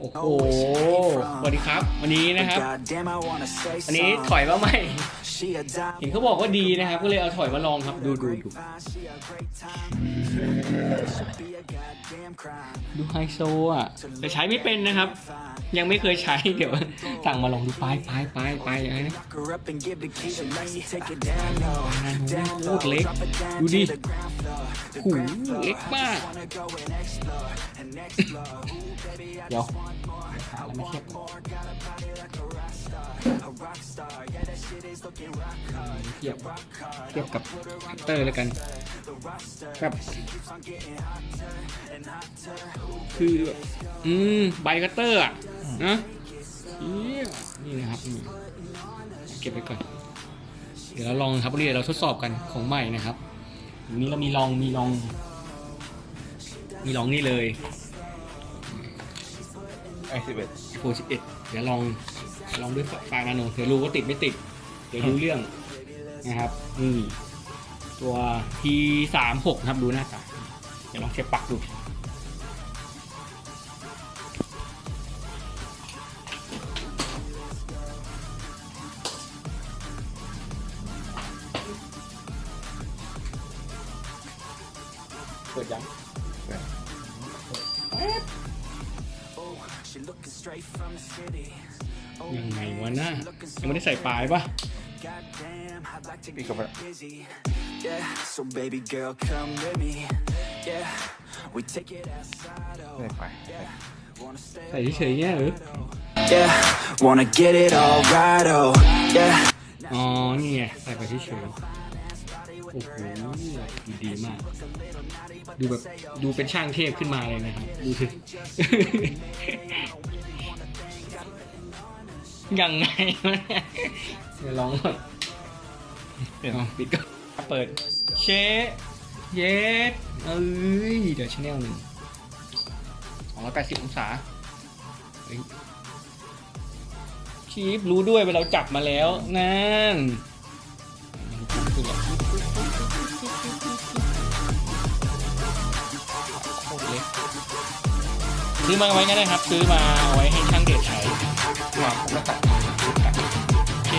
โอ้โหสวัสดีครับ วันนี้นะครับวันนี้ถอยมาใหม่ เห็นเขาบอกว่าดีนะครับ ก็เลยเอาถอยมาลองครับ ดูดูดูดูไฮโซอะ แต่ใช้ไม่เป็นนะครับ ยังไม่เคยใช้ เดี๋ยวสั่งมาลองดูไปไปไปไปอย่างนี้โคตรเล็ก ดูดิ หูเล็กมาก เดี๋ยวหาแล้วไม่เทียบกันเทียบเทียบกับคัตเตอร์แล้วกันครับคือแบบอืมใบคัตเตอร์อะนะเหี้ยนี่นะครับเก็บไปก่อน เดี๋ยวเราลองครับเดี๋ยวเราทดสอบกันของใหม่นะครับ วันนี้เรามีลองมีลอง มีลองนี่เลยไอสิบเอ็ด iPhone 11เดี๋ยวลองลองด้วยไฟล์นาโนเดี๋ยวรู้ว่าติดไม่ติด เดี๋ยวรู้เรื่องนะครับนี่ตัว T 3 6นะครับดูหน้าตาเดี๋ยวลองเช็คปักดู ปิดยังยังไงวะน่ายังไม่ได้ใส่ปลายปะปีกับ Yeah, so baby girl, come with me. Yeah, we take it outside. Oh, ไม่ไป wanna stay? ใส่เฉยๆเนี่ยหรือ Yeah, wanna get it all right. Oh, yeah. อ๋อนี่ไงใส่ไปเฉยๆโอ้โหดูดีมาก ดูแบบดูเป็นช่างเทพขึ้นมาเลยนะครับดูสิยังไงวะเนี่ยเดี๋ยวลองก่อนเดี๋ยวปิดก็เปิดเชฟเยสเอ้ย เดี๋ยวชแนลหนึ่งสองร้อยแปดสิบองศาเฮ้ยชีฟรู้ด้วยว่าเราจับมาแล้วนั่น ซื้อมาไว้กันนะครับ ซื้อมาเอาไว้ให้ช่างเด็ดใช้วางผมแล้วตัดโอเค